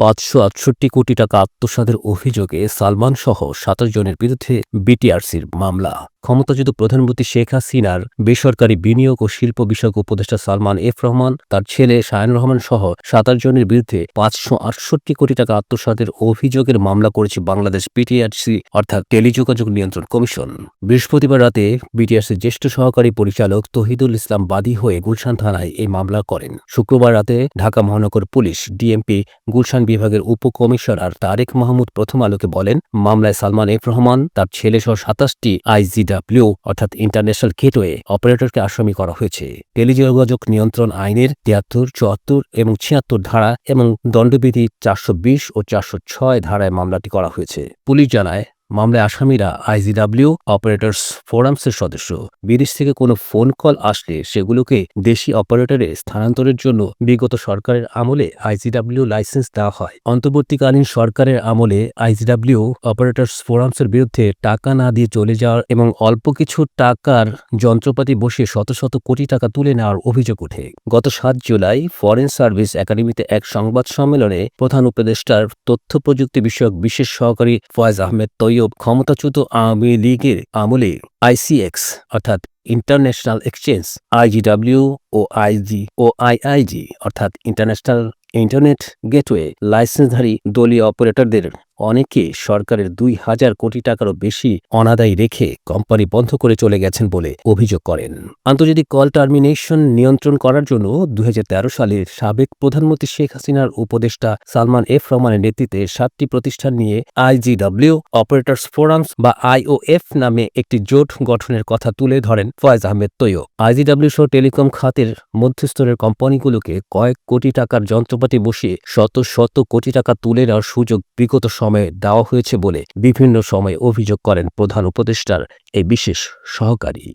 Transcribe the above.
পাঁচশো আটষট্টি কোটি টাকা আত্মসাদের অভিযোগে সালমান সহ সাতাশ জনের বিরুদ্ধে বিটিআরসির মামলা। ক্ষমতাচ্যুত প্রধানমন্ত্রী শেখ হাসিনার বেসরকারি বিনিয়োগ ও শিল্প বিষয়ক উপদেষ্টা সালমান এফ রহমান, তার ছেলে শায়ন রহমান সহ সাতাশ জনের বিরুদ্ধে পাঁচশো আটষট্টি কোটি টাকা আত্মসাদের অভিযোগের মামলা করেছে বাংলাদেশ বিটিআরসি, অর্থাৎ টেলিযোগাযোগ নিয়ন্ত্রণ কমিশন। বৃহস্পতিবার রাতে বিটিআরসির জ্যেষ্ঠ সহকারী পরিচালক তহিদুল ইসলাম বাদী হয়ে গুলশান থানায় এই মামলা করেন। শুক্রবার রাতে ঢাকা মহানগর পুলিশ ডিএমপি গুলশান বিভাগের উপকমিশনার তারেক মাহমুদ প্রথম আলোকে বলেন, মামলায় সালমান এফ রহমান, তার ছেলে সহ সাতাশটি আইজিডাব্লিউ অর্থাৎ ইন্টারন্যাশনাল গেটওয়ে অপারেটরকে আসামি করা হয়েছে। টেলিযোগাযোগ নিয়ন্ত্রণ আইনের তিয়াত্তর, চুয়াত্তর এবং ছিয়াত্তর ধারা এবং দণ্ডবিধি চারশো বিশ ও চারশো ছয় ধারায় মামলাটি করা হয়েছে। পুলিশ জানায় মামলায় আসামিরা আইজিডাব্লিউ অপারেটরস ফোরামসের সদস্য। বিদেশ থেকে কোনো ফোন কল আসলে সেগুলোকে দেশি অপারেটরে স্থানান্তরের জন্য বিগত সরকারের আমলে আইজিডাব্লিউ লাইসেন্স দেওয়া হয়। অন্তর্বর্তীকালীন সরকারের আমলে আইজিডাব্লিউ অপারেটরস ফোরামসের বিরুদ্ধে টাকা না দিয়ে চলে যাওয়ার এবং অল্প কিছু টাকার যন্ত্রপাতি বসিয়ে শত শত কোটি টাকা তুলে নেওয়ার অভিযোগ ওঠে। গত সাত জুলাই ফরেন সার্ভিস একাডেমিতে এক সংবাদ সম্মেলনে প্রধান উপদেষ্টার তথ্য প্রযুক্তি বিষয়ক বিশেষ সহকারী ফয়েজ আহমেদ তৈয়ব ক্ষমতাচ্যুত আওয়ামী লীগের আমলে আইসিএক্স অর্থাৎ ইন্টারন্যাশনাল এক্সচেঞ্জ আইজিডাব্লিউ ও আইজি ও আইআইজি অর্থাৎ ইন্টারন্যাশনাল ইন্টারনেট গেটওয়ে লাইসেন্সধারী দলীয় অপারেটরদের অনেকে সরকারের দুই হাজার কোটি টাকারও বেশি অনাদায়ী রেখে কোম্পানি বন্ধ করে চলে গেছেন বলে অভিযোগ করেন। আন্তর্জাতিক কল টার্মিনেশন নিয়ন্ত্রণ করার জন্য দু সালের সাবেক প্রধানমন্ত্রী শেখ হাসিনার উপদেষ্টা সালমান এফ রহমানের নেতৃত্বে সাতটি প্রতিষ্ঠান নিয়ে আইজিডব্লিউ অপারেটরস ফোরামস বা আইওএফ নামে একটি জোট গঠনের কথা তুলে ধরেন ফয়েজ আহমেদ তৈয়ব। আইজিডব্লিউ সহ টেলিকম খাতের মধ্যস্তরের কোম্পানিগুলোকে কয়েক কোটি টাকার যন্ত্রপাতি বসিয়ে শত শত কোটি টাকা তুলে নেওয়ার সুযোগ বিগত সময়ে দেওয়া হয়েছে বলে বিভিন্ন সময়ে অভিযোগ করেন প্রধান উপদেষ্টার এই বিশেষ সহকারী।